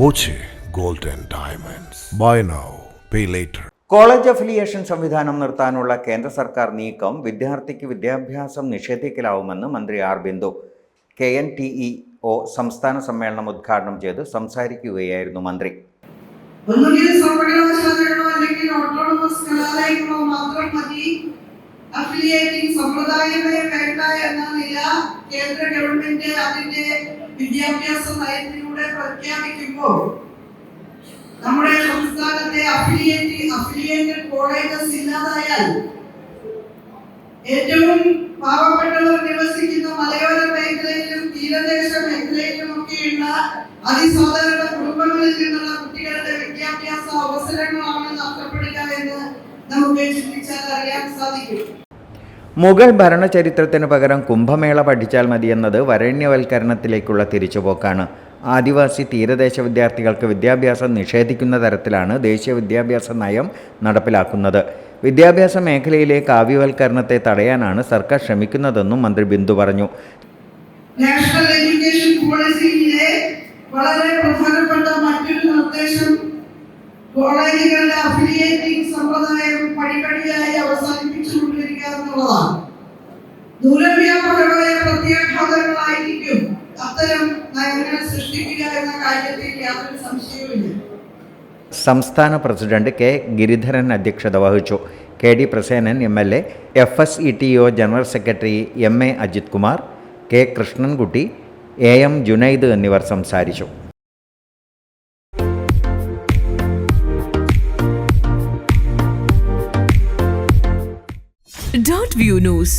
Boche gold and diamonds. Buy now pay later college affiliation സംവിധാനം നിർത്താനുള്ള കേന്ദ്ര സർക്കാർ നീക്കം വിദ്യാർത്ഥിക്ക് വിദ്യാഭ്യാസം നിഷേധിക്കലാവുമെന്ന് മന്ത്രി R Bindu. K N T E O സംസ്ഥാന സമ്മേളനം ഉദ്ഘാടനം ചെയ്ത് സംസാരിക്കുകയായിരുന്നു മന്ത്രി. ഒന്നുകിൽ സർവകലാശാലകളോ അല്ലെങ്കിൽ ഓട്ടോണമസ് കലാലയങ്ങളോ മാത്രം മതി. അഫിലിയേറ്റിംഗ് സമ്പ്രദായമേ വേണ്ട എന്ന നില കേന്ദ്ര ഗവൺമെന്റ് അതിന്റെ വിദ്യാഭ്യാസ നയത്തിലൂടെ പ്രഖ്യാപിക്കുമ്പോൾ നമ്മുടെ സംസ്ഥാനത്തെ അഫിലിയേറ്റ് അഫിലിയേറ്റഡ് കോളേജസ് ഇല്ലാതായാൽ ഏറ്റവും പാവപ്പെട്ടവർ നിവസിക്കുന്ന മലയോര മേഖലയിലും തീരദേശ മേഖലയിലും ഒക്കെയുള്ള അതിസാധാരണ കുടുംബങ്ങളിൽ നിന്നുള്ള കുട്ടികളുടെ വിദ്യാഭ്യാസ അവസരങ്ങളാണ് നഷ്ടപ്പെടുക എന്ന് നമുക്ക് ചിന്തിച്ചാൽ അറിയാൻ സാധിക്കും. മുഗൾ ഭരണചരിത്രത്തിന് പകരം കുംഭമേള പഠിച്ചാൽ മതിയെന്നത് വരണ്യവൽക്കരണത്തിലേക്കുള്ള തിരിച്ചുപോക്കാണ്. ആദിവാസി തീരദേശ വിദ്യാർത്ഥികൾക്ക് വിദ്യാഭ്യാസം നിഷേധിക്കുന്ന തരത്തിലാണ് ദേശീയ വിദ്യാഭ്യാസ നയം നടപ്പിലാക്കുന്നത്. വിദ്യാഭ്യാസ മേഖലയിലെ കാവ്യവൽക്കരണത്തെ തടയാനാണ് സർക്കാർ ശ്രമിക്കുന്നതെന്നും മന്ത്രി ബിന്ദു പറഞ്ഞു. നാഷണൽ എഡ്യൂക്കേഷൻ പോളിസിയിലെ വളരെ പ്രധാനപ്പെട്ട മറ്റൊരു നിർദ്ദേശം കോളേജുകളുടെ അഫിലിയേറ്റിംഗ് ദൂരവ്യാപകമായ പ്രത്യാഘാതങ്ങളായിരിക്കും അത്തരം നയങ്ങൾ സൃഷ്ടിക്കുക എന്ന കാര്യത്തിൽ യാതൊരു സംശയവുമില്ല. സംസ്ഥാന പ്രസിഡന്റ് കെ ഗിരിധരൻ അധ്യക്ഷത വഹിച്ചു. K D Prasenan M L A F S E T O general secretary M A Ajith Kumar K Krishnankutty A M Junaid എന്നിവർ സംസാരിച്ചു. Dot view news.